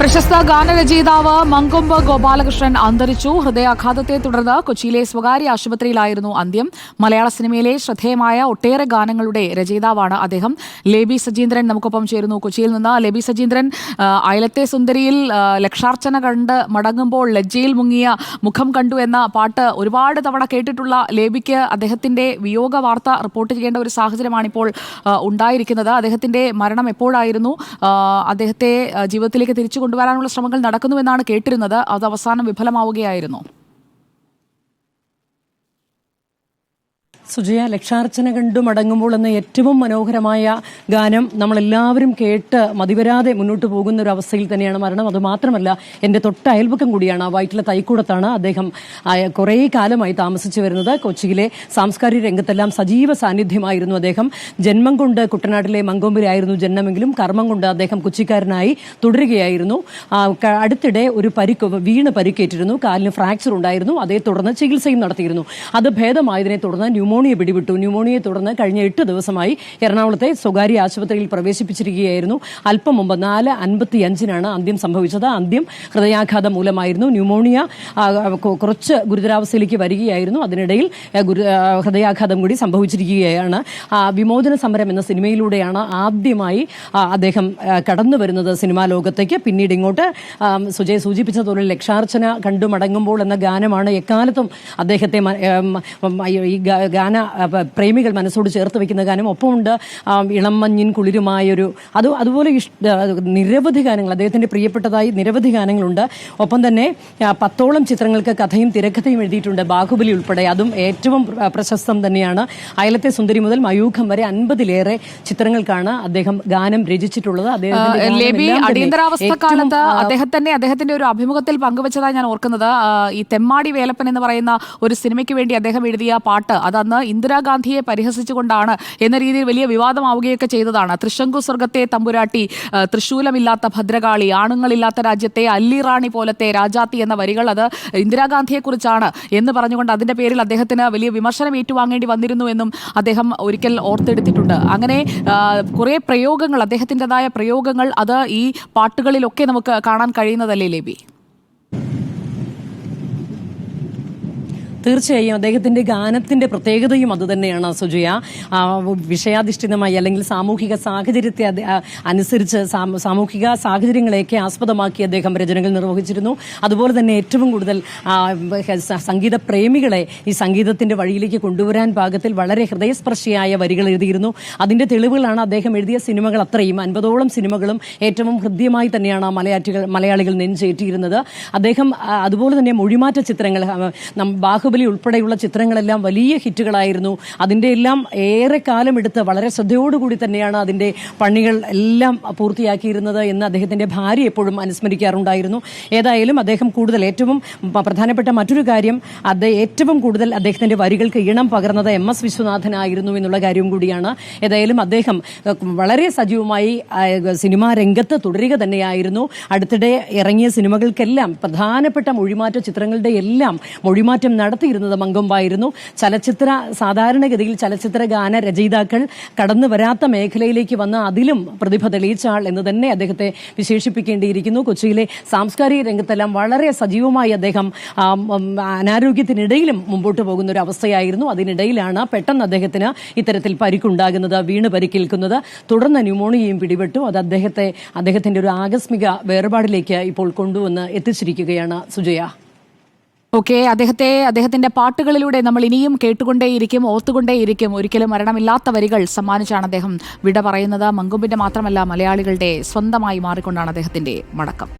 പ്രശസ്ത ഗാനരചയിതാവ് മങ്കൊമ്പ് ഗോപാലകൃഷ്ണൻ അന്തരിച്ചു. ഹൃദയാഘാതത്തെ തുടർന്ന് കൊച്ചിയിലെ സ്വകാര്യ ആശുപത്രിയിലായിരുന്നു അന്ത്യം. മലയാള സിനിമയിലെ ശ്രദ്ധേയമായ ഒട്ടേറെ ഗാനങ്ങളുടെ രചയിതാവാണ് അദ്ദേഹം. ലേബി സജീന്ദ്രൻ നമുക്കൊപ്പം ചേരുന്നു. കൊച്ചിയിൽ നിന്ന് ലേബി സജീന്ദ്രൻ അയലത്തെ സുന്ദരിയിൽ ലക്ഷാർച്ചന കണ്ട് മടങ്ങുമ്പോൾ ലജ്ജയിൽ മുങ്ങിയ മുഖം കണ്ടു എന്ന പാട്ട് ഒരുപാട് തവണ കേട്ടിട്ടുള്ള ലേബിക്ക് അദ്ദേഹത്തിന്റെ വിയോഗ വാർത്ത റിപ്പോർട്ട് ചെയ്യേണ്ട ഒരു സാഹചര്യമാണിപ്പോൾ ഉണ്ടായിരിക്കുന്നത്. അദ്ദേഹത്തിന്റെ മരണം എപ്പോഴായിരുന്നു? അദ്ദേഹത്തെ ജീവിതത്തിലേക്ക് തിരിച്ചു കൊണ്ടുവരാനുള്ള ശ്രമങ്ങൾ നടക്കുന്നുവെന്നാണ് കേട്ടിരുന്നത്. അത് അവസാനം വിഫലമാവുകയായിരുന്നു. സുജയ ലക്ഷാർച്ചന കണ്ടു മടങ്ങുമ്പോൾ എന്ന ഏറ്റവും മനോഹരമായ ഗാനം നമ്മളെല്ലാവരും കേട്ട് മതിവരാതെ മുന്നോട്ട് പോകുന്ന ഒരു അവസ്ഥയിൽ തന്നെയാണ് മരണം. അത് മാത്രമല്ല എന്റെ തൊട്ട അയൽപക്കം കൂടിയാണ്. വയറ്റിലെ തൈക്കൂടത്താണ് അദ്ദേഹം കുറേ കാലമായി താമസിച്ചു വരുന്നത്. കൊച്ചിയിലെ സാംസ്കാരിക രംഗത്തെല്ലാം സജീവ സാന്നിധ്യമായിരുന്നു അദ്ദേഹം. ജന്മം കൊണ്ട് കുട്ടനാട്ടിലെ മങ്കൊമ്പിലായിരുന്നു ജന്മമെങ്കിലും കർമ്മം കൊണ്ട് അദ്ദേഹം കൊച്ചിക്കാരനായി തുടരുകയായിരുന്നു. അടുത്തിടെ ഒരു പരിക്ക് വീണ് പരിക്കേറ്റിരുന്നു. കാലിന് ഫ്രാക്ചർ ഉണ്ടായിരുന്നു. അതേ തുടർന്ന് ചികിത്സയും നടത്തിയിരുന്നു. അത് ഭേദമായതിനെ തുടർന്ന് ന്യൂമോണിയ പിടിപെട്ടു. ന്യൂമോണിയയെ തുടർന്ന് കഴിഞ്ഞ എട്ട് ദിവസമായി എറണാകുളത്തെ സ്വകാര്യ ആശുപത്രിയിൽ പ്രവേശിപ്പിച്ചിരിക്കുകയായിരുന്നു. അല്പം മുമ്പ് നാല് അൻപത്തി അഞ്ചിനാണ് അന്ത്യം സംഭവിച്ചത്. അന്ത്യം ഹൃദയാഘാതം മൂലമായിരുന്നു. ന്യൂമോണിയ കുറച്ച് ഗുരുതരാവസ്ഥയിലേക്ക് വരികയായിരുന്നു. അതിനിടയിൽ ഹൃദയാഘാതം കൂടി സംഭവിച്ചിരിക്കുകയാണ്. വിമോചന സമരം എന്ന സിനിമയിലൂടെയാണ് ആദ്യമായി അദ്ദേഹം കടന്നു വരുന്നത് സിനിമാ ലോകത്തേക്ക്. പിന്നീട് ഇങ്ങോട്ട് സുജയ് സൂചിപ്പിച്ചതുപോലെ ലക്ഷാർച്ചന കണ്ടു മടങ്ങുമ്പോൾ എന്ന ഗാനമാണ് എക്കാലത്തും അദ്ദേഹത്തെ ഈ ഗാന പ്രേമികൾ മനസ്സോട് ചേർത്ത് വെക്കുന്ന ഗാനം. ഒപ്പമുണ്ട് ഇളം മഞ്ഞിൻ കുളിരുമായൊരു അത് അതുപോലെ നിരവധി ഗാനങ്ങൾ അദ്ദേഹത്തിന്റെ പ്രിയപ്പെട്ടതായി നിരവധി ഗാനങ്ങളുണ്ട്. ഒപ്പം തന്നെ പത്തോളം ചിത്രങ്ങൾക്ക് കഥയും തിരക്കഥയും എഴുതിയിട്ടുണ്ട് ബാഹുബലി ഉൾപ്പെടെ. അതും ഏറ്റവും പ്രശസ്തം തന്നെയാണ്. അയലത്തെ സുന്ദരി മുതൽ മയൂഖം വരെ അൻപതിലേറെ ചിത്രങ്ങൾക്കാണ് അദ്ദേഹം ഗാനം രചിച്ചിട്ടുള്ളത്. അടിയന്തരാവസ്ഥ കാലത്ത് അദ്ദേഹം തന്നെ അദ്ദേഹത്തിന്റെ ഒരു അഭിമുഖത്തിൽ പങ്കുവച്ചതായി ഞാൻ ഓർക്കുന്നത്. ഈ തെമ്മാടി വേലപ്പൻ എന്ന് പറയുന്ന ഒരു സിനിമയ്ക്ക് വേണ്ടി അദ്ദേഹം എഴുതിയ പാട്ട് ഇന്ദിരാഗാന്ധിയെ പരിഹസിച്ചുകൊണ്ടാണ് എന്ന രീതിയിൽ വലിയ വിവാദമാവുകയൊക്കെ ചെയ്തതാണ്. തൃശങ്കു സ്വർഗത്തെ തമ്പുരാട്ടി തൃശൂലമില്ലാത്ത ഭദ്രകാളി ആണുങ്ങളില്ലാത്ത രാജ്യത്തെ അല്ലിറാണി പോലത്തെ രാജാത്തി എന്ന വരികൾ അത് ഇന്ദിരാഗാന്ധിയെക്കുറിച്ചാണ് എന്ന് പറഞ്ഞുകൊണ്ട് അതിന്റെ പേരിൽ അദ്ദേഹത്തിന് വലിയ വിമർശനം ഏറ്റുവാങ്ങേണ്ടി വന്നിരുന്നു എന്നും അദ്ദേഹം ഒരിക്കൽ ഓർത്തെടുത്തിട്ടുണ്ട്. അങ്ങനെ കുറേ പ്രയോഗങ്ങൾ അദ്ദേഹത്തിന്റെതായ പ്രയോഗങ്ങൾ അത് ഈ പാട്ടുകളിലൊക്കെ നമുക്ക് കാണാൻ കഴിയുന്നതല്ലേ ലേബി? തീർച്ചയായും അദ്ദേഹത്തിന്റെ ഗാനത്തിന്റെ പ്രത്യേകതയും അതുതന്നെയാണ് സുജയ. വിഷയാധിഷ്ഠിതമായി അല്ലെങ്കിൽ സാമൂഹിക സാഹചര്യത്തെ അനുസരിച്ച് സാമൂഹിക സാഹചര്യങ്ങളെയൊക്കെ ആസ്പദമാക്കി അദ്ദേഹം രചനകൾ നിർവഹിച്ചിരുന്നു. അതുപോലെ തന്നെ ഏറ്റവും കൂടുതൽ സംഗീത പ്രേമികളെ ഈ സംഗീതത്തിന്റെ വഴിയിലേക്ക് കൊണ്ടുവരാൻ പാകത്തിൽ വളരെ ഹൃദയസ്പർശിയായ വരികൾ എഴുതിയിരുന്നു. അതിന്റെ തെളിവുകളാണ് അദ്ദേഹം എഴുതിയ സിനിമകൾ അത്രയും. അൻപതോളം സിനിമകളും ഏറ്റവും ഹൃദ്യമായി തന്നെയാണ് മലയാറ്റികൾ മലയാളികൾ നെഞ്ചേറ്റിയിരുന്നത്. അദ്ദേഹം അതുപോലെ തന്നെ മൊഴിമാറ്റ ചിത്രങ്ങൾ നം- ബാഹുബലി ഉൾപ്പെടെയുള്ള ചിത്രങ്ങളെല്ലാം വലിയ ഹിറ്റുകളായിരുന്നു. അതിന്റെ എല്ലാം ഏറെ കാലം എടുത്ത് വളരെ ശ്രദ്ധയോടുകൂടി തന്നെയാണ് അതിന്റെ പണികൾ എല്ലാം പൂർത്തിയാക്കിയിരുന്നത് എന്ന് അദ്ദേഹത്തിന്റെ ഭാര്യ എപ്പോഴും അനുസ്മരിക്കാറുണ്ടായിരുന്നു. ഏതായാലും അദ്ദേഹം കൂടുതൽ ഏറ്റവും പ്രധാനപ്പെട്ട മറ്റൊരു കാര്യം അദ്ദേഹം ഏറ്റവും കൂടുതൽ അദ്ദേഹത്തിന്റെ വരികൾക്ക് ഈണം പകർന്നത് എം എസ് വിശ്വനാഥനായിരുന്നു എന്നുള്ള കാര്യവും കൂടിയാണ്. ഏതായാലും അദ്ദേഹം വളരെ സജീവമായി സിനിമാ രംഗത്ത് തുടരുക തന്നെയായിരുന്നു. അടുത്തിടെ ഇറങ്ങിയ സിനിമകൾക്കെല്ലാം പ്രധാനപ്പെട്ട മൊഴിമാറ്റ ചിത്രങ്ങളുടെ എല്ലാം മൊഴിമാറ്റം നടത്തിയിരുന്നത് മങ്കൊമ്പായിരുന്നു. ചലച്ചിത്ര സാധാരണഗതിയിൽ ചലച്ചിത്ര ഗാന രചയിതാക്കൾ കടന്നു വരാത്ത മേഖലയിലേക്ക് വന്ന് അതിലും പ്രതിഭ തെളിയിച്ച ആൾ എന്ന് തന്നെ അദ്ദേഹത്തെ വിശേഷിപ്പിക്കേണ്ടിയിരിക്കുന്നു. കൊച്ചിയിലെ സാംസ്കാരിക രംഗത്തെല്ലാം വളരെ സജീവമായി അദ്ദേഹം അനാരോഗ്യത്തിനിടയിലും മുമ്പോട്ട് പോകുന്ന ഒരു അവസ്ഥയായിരുന്നു. അതിനിടയിലാണ് പെട്ടെന്ന് അദ്ദേഹത്തിന് ഇത്തരത്തിൽ പരിക്കുണ്ടാകുന്നത് വീണ് പരിക്കേൽക്കുന്നത്. തുടർന്ന് ന്യൂമോണിയയും പിടിപെട്ടു. അത് അദ്ദേഹത്തെ അദ്ദേഹത്തിന്റെ ഒരു ആകസ്മിക വേർപാടിലേക്ക് ഇപ്പോൾ കൊണ്ടുവന്ന് എത്തിച്ചിരിക്കുകയാണ് സുജയ. ഓക്കെ അദ്ദേഹത്തെ അദ്ദേഹത്തിന്റെ പാട്ടുകളിലൂടെ നമ്മൾ ഇനിയും കേട്ടുകൊണ്ടേയിരിക്കും ഓർത്തുകൊണ്ടേയിരിക്കും. ഒരിക്കലും മരണമില്ലാത്ത വരികൾ സമ്മാനിച്ചാണ് അദ്ദേഹം വിട പറയുന്നത്. മങ്കൊമ്പിന്റെ മാത്രമല്ല മലയാളികളുടെ സ്വന്തമായി മാറിക്കൊണ്ടാണ് അദ്ദേഹത്തിന്റെ മടക്കം.